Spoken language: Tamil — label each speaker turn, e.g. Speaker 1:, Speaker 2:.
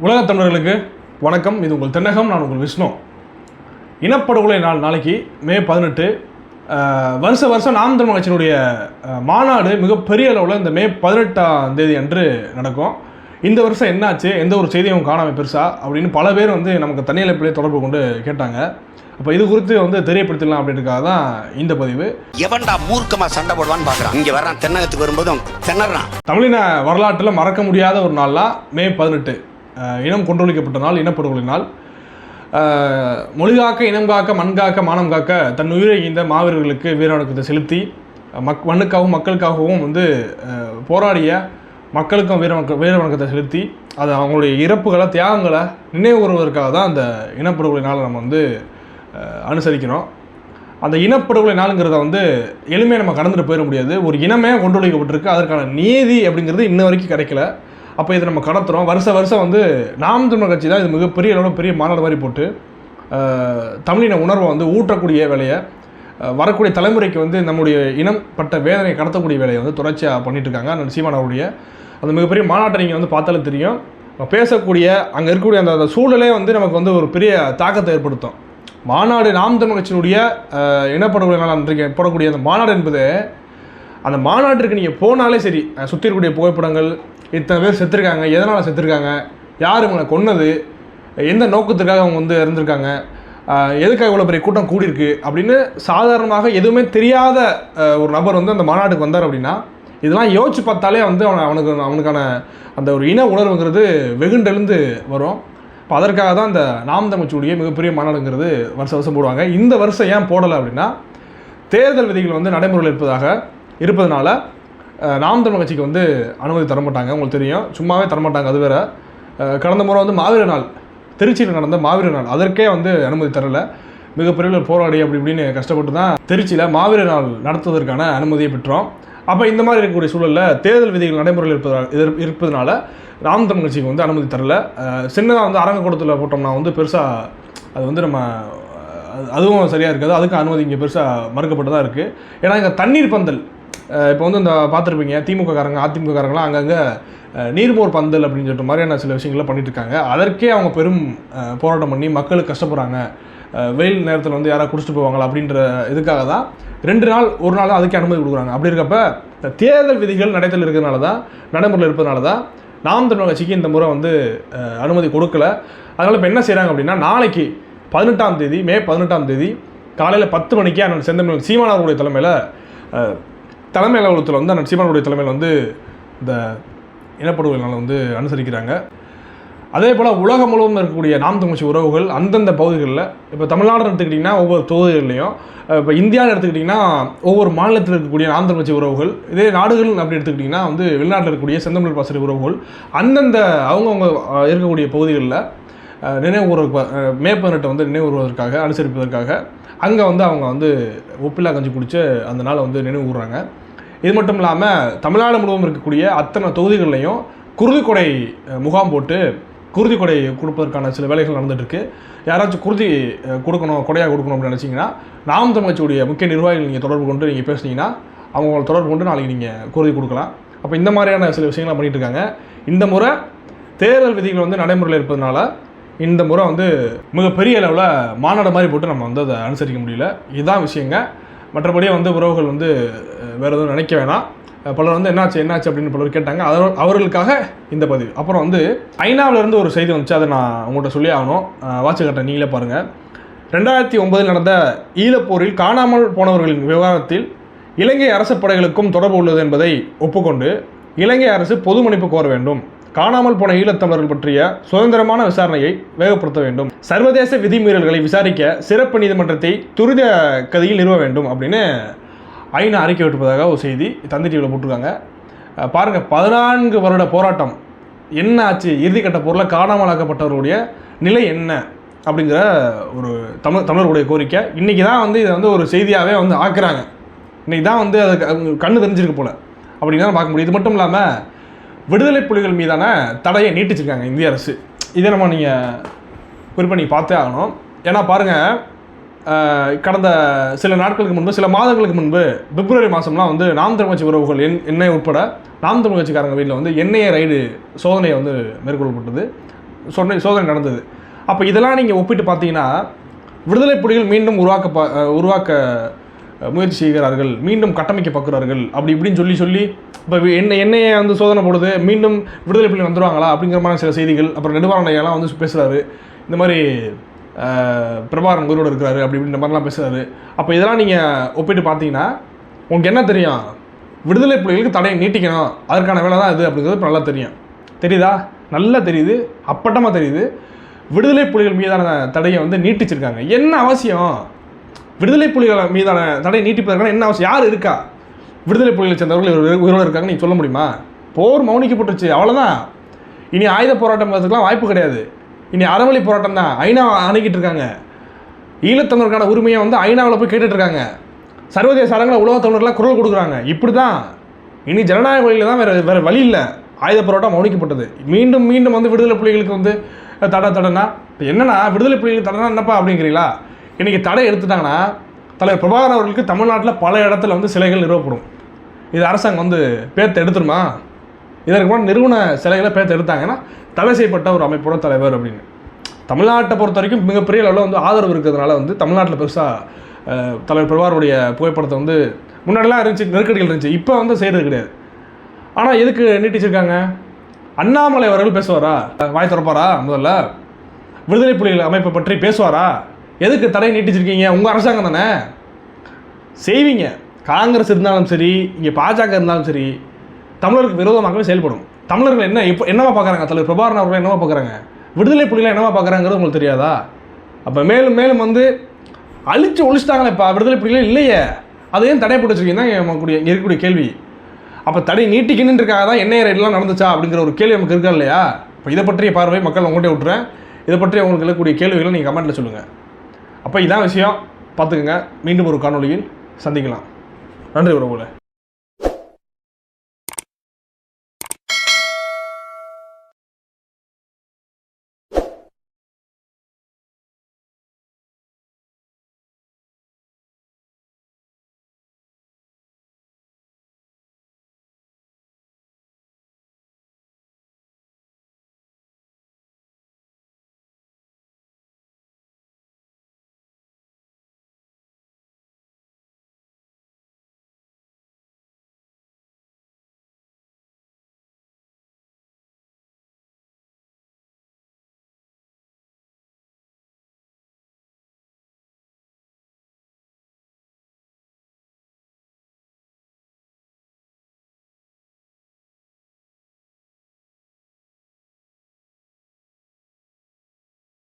Speaker 1: உலகத் தமிழர்களுக்கு வணக்கம். இது உங்கள் தென்னகம் நான் உங்கள் விஷ்ணு. இனப்படுகொலை நாள் நாளைக்கு மே பதினெட்டு. வருஷ வருஷம் நாம் தமிழ் கட்சியினுடைய மாநாடு மிகப்பெரிய அளவில் இந்த மே பதினெட்டாம் தேதி அன்று நடக்கும். இந்த வருஷம் என்னாச்சு? எந்த ஒரு செய்தியும் காணாமல் பெருசா? அப்படின்னு பல பேர் வந்து நமக்கு தனியலைப்பிலே தொடர்பு கொண்டு கேட்டாங்க. அப்போ இது குறித்து வந்து தெரியப்படுத்திடலாம் அப்படின்றதுக்காக தான் இந்த பதிவு.
Speaker 2: எவன்டா மூர்க்கமா சண்டை போடுவான்னு பாக்குறான். இங்க வர்றான் தென்னகத்துக்கு வரும்போதும் திணறான்.
Speaker 1: தமிழின வரலாற்றில் மறக்க முடியாத ஒரு நாள்லாம் மே பதினெட்டு. இனம் கொன்றொழிக்கப்பட்ட நாள் இனப்படுகொலை நாள் மொழி காக்க இனம் காக்க மண் காக்க மானம் காக்க தன் உயிரை ஈந்த மாவீரர்களுக்கு வீரவணக்கத்தை செலுத்தி மக் மண்ணுக்காகவும் மக்களுக்காகவும் வந்து போராடிய மக்களுக்கும் வீரவணக்க வீரவணக்கத்தை செலுத்தி அது அவங்களுடைய இறப்புகளை தியாகங்களை நினைவு கூறுவதற்காக தான் அந்த இனப்படுகொலை நாளை நம்ம வந்து அனுசரிக்கிறோம். அந்த இனப்படுகொலை நாளுங்கிறத வந்து எளிமையாக நம்ம கடந்துட்டு போயிட முடியாது. ஒரு இனமே கொண்டு அதற்கான நீதி அப்படிங்கிறது இன்ன வரைக்கும் கிடைக்கல. அப்போ இதை நம்ம கடத்துகிறோம் வருஷ வருஷம் வந்து நாம் தமிழர் கட்சி தான் இது மிகப்பெரிய அளவில் பெரிய மாநாடு மாதிரி போட்டு தமிழின உணர்வை வந்து ஊற்றக்கூடிய வேலையை வரக்கூடிய தலைமுறைக்கு வந்து நம்முடைய இனம் பட்ட வேதனை கடத்தக்கூடிய வேலையை வந்து தொடர்ச்சியாக பண்ணிட்டு இருக்காங்க. சீமான் அவருடைய அந்த மிகப்பெரிய மாநாட்டை நீங்கள் வந்து பார்த்தாலே தெரியும். பேசக்கூடிய அங்கே இருக்கக்கூடிய அந்த அந்த சூழலே வந்து நமக்கு வந்து ஒரு பெரிய தாக்கத்தை ஏற்படுத்தும். மாநாடு நாம் தமிழ் கட்சியினுடைய இனப்படுகொலை போடக்கூடிய அந்த மாநாடு என்பது அந்த மாநாட்டிற்கு நீங்கள் போனாலே சரி சுற்றி இருக்கக்கூடிய புகைப்படங்கள் இத்தனை பேர் செத்துருக்காங்க எதனால் செத்துருக்காங்க யார் இவங்களை கொன்னது எந்த நோக்கத்துக்காக அவங்க வந்து இறந்துருக்காங்க எதுக்காக இவ்வளோ பெரிய கூட்டம் கூடியிருக்கு அப்படின்னு சாதாரணமாக எதுவுமே தெரியாத ஒரு நபர் வந்து அந்த மாநாட்டுக்கு வந்தார் அப்படின்னா இதெல்லாம் யோசிச்சு பார்த்தாலே வந்து அவனை அவனுக்கு அவனுக்கான அந்த ஒரு இன உணர்வுங்கிறது வெகுண்டெழுந்து வரும். இப்போ அதற்காக தான் இந்த நாம் தமிழ்ச்சியுடைய மிகப்பெரிய மாநாடுங்கிறது வருஷம் வருஷம் போடுவாங்க. இந்த வருஷம் ஏன் போடலை அப்படின்னா தேர்தல் விதிகள் வந்து நடைமுறையில் இருப்பதாக இருப்பதனால நாம் தமிழ் கட்சிக்கு வந்து அனுமதி தரமாட்டாங்க உங்களுக்கு தெரியும். சும்மாவே தரமாட்டாங்க அது வேற. கடந்த முறை வந்து மாவீர நாள் திருச்சியில் நடந்த மாவீர நாள் அதற்கே வந்து அனுமதி தரல. மிகப்பெரிய போராடி அப்படி இப்படின்னு கஷ்டப்பட்டு தான் திருச்சியில் மாவீர நாள் நடத்துவதற்கான அனுமதியை பெற்றோம். அப்போ இந்த மாதிரி இருக்கக்கூடிய சூழலில் தேர்தல் விதிகள் நடைமுறையில் இருப்பதால் இரு- இருப்பதனால ராம் தமிழ் கட்சிக்கு வந்து அனுமதி தரல. சின்னதாக வந்து அரங்கக்கூடத்தில் போட்டோம்னா வந்து பெருசாக அது வந்து நம்ம அதுவும் சரியாக இருக்காது. அதுக்கு அனுமதி இங்கே பெருசாக மறுக்கப்பட்டு தான் இருக்குது ஏன்னா இங்கே தண்ணீர் பந்தல் இப்போ வந்து இந்த பார்த்துருப்பீங்க திமுக காரங்க அதிமுக காரங்களாம் அங்கங்கே நீர்மோர் பந்தல் அப்படின்னு சொல்லிட்டு மாதிரியான சில விஷயங்களை பண்ணிட்டுருக்காங்க. அதற்கே அவங்க பெரும் போராட்டம் பண்ணி மக்களுக்கு கஷ்டப்படுறாங்க. வெயில் நேரத்தில் வந்து யாராவது குடிச்சிட்டு போவாங்களா அப்படின்ற இதுக்காக தான் ரெண்டு நாள் ஒரு நாள் தான் அதுக்கே அனுமதி கொடுக்குறாங்க. அப்படி இருக்கப்ப இந்த தேர்தல் விதிகள் நடைத்தில் இருக்கிறதுனால தான் நடைமுறையில் இருப்பதனால தான் நாம் தமிழர் கட்சிக்கு இந்த முறை வந்து அனுமதி கொடுக்கல. அதனால் இப்போ என்ன செய்கிறாங்க அப்படின்னா நாளைக்கு பதினெட்டாம் தேதி மே பதினெட்டாம் தேதி காலையில் பத்து மணிக்கு அண்ணன் செந்தமிழ் சீமானவருடைய தலைமையில் தலைமை அலுவலகத்தில் வந்து அண்ணன் சீமானவருடைய தலைமையில் வந்து இந்த இனப்படுகொலை வந்து அனுசரிக்கிறாங்க. அதே போல் உலகம் முழுவதும் இருக்கக்கூடிய நாம் தமிழ்ச்சி உறவுகள் அந்தந்த பகுதிகளில் இப்போ தமிழ்நாடு எடுத்துக்கிட்டிங்கன்னா ஒவ்வொரு தொகுதிகள்லையும் இப்போ இந்தியாவில் எடுத்துக்கிட்டிங்கன்னா ஒவ்வொரு மாநிலத்தில் இருக்கக்கூடிய நாம் தமிழ்ச்சி உறவுகள் இதே நாடுகள் அப்படி எடுத்துக்கிட்டிங்கன்னா வந்து வெளிநாட்டில் இருக்கக்கூடிய செந்தமிழ் பாசறை உறவுகள் அந்தந்த அவங்கவுங்க இருக்கக்கூடிய பகுதிகளில் நினைவு மே பதினெட்டு வந்து நினைவு கூறுவதற்காக அனுசரிப்பதற்காக அங்கே வந்து அவங்க வந்து ஒப்பில்லா கஞ்சி குடித்து அந்த நாளை வந்து நினைவு கூறுறாங்க இது மட்டும் இல்லாமல் தமிழ்நாடு முழுவதும் இருக்கக்கூடிய அத்தனை தொகுதிகள்லையும் குருதிக்கொடை முகாம் போட்டு குருதிக்கொடை கொடுப்பதற்கான சில வேலைகள் நடந்துகிட்ருக்கு யாராச்சும் குருதி கொடுக்கணும் கொடையாக கொடுக்கணும் அப்படின்னு நினச்சிங்கன்னா நாம் தமிழ்ச்சியுடைய முக்கிய நிர்வாகிகள் நீங்கள் தொடர்பு கொண்டு நீங்கள் பேசுனீங்கன்னா அவங்க தொடர்பு கொண்டு நாளைக்கு நீங்கள் குருதி கொடுக்கலாம். அப்போ இந்த மாதிரியான சில விஷயங்கள்லாம் பண்ணிகிட்டு இருக்காங்க. இந்த முறை தேர்தல் விதிகள் வந்து நடைமுறையில் இருப்பதனால இந்த முறை வந்து மிகப்பெரிய அளவில் மாநாடு மாதிரி போட்டு நம்ம வந்து அதை அனுசரிக்க முடியல. இதுதான் விஷயங்க. மற்றபடியே வந்து உறவுகள் வந்து வேறு எதுவும் நினைக்க வேணாம். பலர் வந்து என்னாச்சு என்னாச்சு அப்படின்னு பலர் கேட்டாங்க. அவர் அவர்களுக்காக இந்த பதிவு. அப்புறம் வந்து ஐநாவிலேருந்து ஒரு செய்தி வந்துச்சு அதை நான் உங்கள்கிட்ட சொல்லி ஆகணும். அஹ், கட்ட நீங்களே பாருங்கள் ரெண்டாயிரத்தி ஒன்பதில் நடந்த ஈழப்போரில் காணாமல் போனவர்களின் விவகாரத்தில் இலங்கை அரசு படைகளுக்கும் தொடர்பு உள்ளது என்பதை ஒப்புக்கொண்டு இலங்கை அரசு பொது மன்னிப்பு கோர வேண்டும். காணாமல் போன ஈழத்தமிழர்கள் பற்றிய சுதந்திரமான விசாரணையை வேகப்படுத்த வேண்டும். சர்வதேச விதிமீறல்களை விசாரிக்க சிறப்பு நீதிமன்றத்தை துரித கதியில் நிறுவ வேண்டும் அப்படின்னு ஐநா அறிக்கை விட்டுப்பதாக ஒரு செய்தி தந்தி டிவியில் போட்டிருக்காங்க. பாருங்கள் பாருங்க பதினான்கு வருட போராட்டம். என்ன ஆச்சு? இறுதிக்கட்ட பொருளை காணாமலாக்கப்பட்டவர்களுடைய நிலை என்ன? அப்படிங்கிற ஒரு தமிழ் தமிழர்களுடைய கோரிக்கை. இன்றைக்கி தான் வந்து இதை வந்து ஒரு செய்தியாகவே வந்து ஆக்குறாங்க. இன்றைக்கி தான் வந்து அது கண்ணு தெரிஞ்சிருக்கு போல். அப்படின்னு தான் பார்க்க முடியும். இது மட்டும் இல்லாமல் விடுதலை புலிகள் மீதான தடையை நீட்டிச்சிருக்காங்க இந்திய அரசு. இதை நம்ம நீங்கள் குறிப்பாக நீங்கள் பார்த்தே ஆகணும். ஏன்னா பாருங்கள் கடந்த சில நாட்களுக்கு முன்பு சில மாதங்களுக்கு முன்பு பிப்ரவரி மாதம்லாம் வந்து நாம் தமிழ் கட்சி உறவுகள் என் எண்ணெய் உட்பட நாம் தமிழ் கட்சிக்காரங்க வீட்டில் வந்து எண்ணெயை ரைடு சோதனையை வந்து மேற்கொள்ளப்பட்டது. சொன்ன சோதனை நடந்தது. அப்போ இதெல்லாம் நீங்கள் ஒப்பிட்டு பார்த்தீங்கன்னா விடுதலை புலிகள் மீண்டும் உருவாக்க உருவாக்க முயற்சி செய்கிறார்கள் மீண்டும் கட்டமைக்க பார்க்குறார்கள் அப்படி இப்படின்னு சொல்லி சொல்லி இப்போ என்ன என்னையே வந்து சோதனை போடுது மீண்டும் விடுதலை புலிகள் வந்துடுவாங்களா அப்படிங்கிற மாதிரி சில செய்திகள் அப்புறம் நெடுவாரணையெல்லாம் வந்து பேசுகிறாரு இந்த மாதிரி பிரபாரம் பிரபாகரன் உயிரோடு இருக்கிறாரு அப்படி இப்படின்ற மாதிரிலாம் பேசுகிறாரு அப்போ இதெல்லாம் நீங்கள் ஒப்பிட்டு பார்த்தீங்கன்னா உங்களுக்கு என்ன தெரியும்? விடுதலை புலிகளுக்கு தடையை நீட்டிக்கணும் அதற்கான வேலை தான் இது அப்படிங்கிறது இப்போ நல்லா தெரியும். தெரியுதா? நல்லா தெரியுது அப்பட்டமாக தெரியுது. விடுதலை புலிகள் மீதான தடையை வந்து நீட்டிச்சிருக்காங்க. என்ன அவசியம்? விடுதலை புலிகள் மீதான தடை நீட்டிப்பதற்கான என்ன அவசியம்? யார் இருக்கா? விடுதலை புலிகளை சேர்ந்தவர்கள் உயிரோடு இருக்காங்க நீங்கள் சொல்ல முடியுமா? போர் மௌனிக்கப்பட்டுருச்சு அவ்வளோதான் இனி ஆயுத போராட்டம் வாய்ப்பு கிடையாது. இனி அறவழி போராட்டம் தான். ஐநா அணுகிட்டு இருக்காங்க. ஈழத்தமிழருக்கான உரிமையை வந்து ஐநாவில் போய் கேட்டுட்ருக்காங்க சர்வதேச அரங்கில் உலகத்தமிழர்லாம் குரல் கொடுக்குறாங்க. இப்படி தான் இனி ஜனநாயக வழியில் தான் வேறு வேறு வழி இல்லை. ஆயுத போராட்டம் மௌனிக்கப்பட்டது. மீண்டும் மீண்டும் வந்து விடுதலை புலிகளுக்கு வந்து தடை தடைனா? இப்போ என்னென்னா விடுதலை புலிகளுக்கு தடைனா என்னப்பா அப்படிங்கிறீங்களா? இன்றைக்கி தடை எடுத்துட்டாங்கன்னா தலைவர் பிரபாகர் அவர்களுக்கு தமிழ்நாட்டில் பல இடத்துல வந்து சிலைகள் நிறுவப்படும். இது அரசாங்கம் வந்து பேர்த்து எடுத்துருமா? இதற்கு முன்னாடி நிறுவன சிலைகளை பேர்த்து எடுத்தாங்கன்னா தடை செய்யப்பட்ட ஒரு அமைப்போட தலைவர் அப்படின்னு. தமிழ்நாட்டை பொறுத்த வரைக்கும் மிகப்பெரிய அளவில் வந்து ஆதரவு இருக்கிறதுனால வந்து தமிழ்நாட்டில் பெருசாக தலைவர் பிரபாருடைய புகைப்படத்தை வந்து முன்னாடிலாம் இருந்துச்சு நெருக்கடிகள் இருந்துச்சு இப்போ வந்து செய்கிறது கிடையாது. ஆனால் எதுக்கு நீட்டிச்சிருக்காங்க அண்ணாமலை அவர்கள் பேசுவாரா? வாய் திறப்பாரா முதல்ல? விடுதலை புலிகள் அமைப்பை பற்றி பேசுவாரா? எதுக்கு தடை நீட்டிச்சிருக்கீங்க? உங்கள் அரசாங்கம் தானே? செய்வீங்க. காங்கிரஸ் இருந்தாலும் சரி இங்கே பாஜக இருந்தாலும் சரி தமிழருக்கு விரோதமாகவே செயல்படும். தமிழர்கள் என்ன இப்போ என்னவா பார்க்குறாங்க தலைவர் பிரபாகரன் அவர்கள் என்னவா பார்க்குறாங்க விடுதலை புலிகளை என்னவா பார்க்குறாங்கிறது உங்களுக்கு தெரியாதா? அப்போ மேலும் மேலும் வந்து அழிச்சு ஒழிச்சிட்டாங்களே இப்போ விடுதலை புலிகளே இல்லையே. அதையும் தடை பிடிச்சிருக்கீங்க தான் நமக்குடைய இருக்கக்கூடிய கேள்வி. அப்போ தடை நீட்டிக்கணுன்றக்காக தான் எண்ணெய் ரேட்லாம் நடந்துச்சா அப்படிங்கிற ஒரு கேள்வி நமக்கு இருக்கா இல்லையா? இப்போ இதை பற்றிய பார்வை மக்கள் உங்கள்கிட்ட விட்டுறேன். இதை பற்றி உங்களுக்கு இருக்கக்கூடிய கேள்விகளை நீங்கள் கமெண்ட்டில் சொல்லுங்கள் அப்போ இதான் விஷயம். பார்த்துக்குங்க. மீண்டும் ஒரு காணொலியில் சந்திக்கலாம். நன்றி உறவுகளை.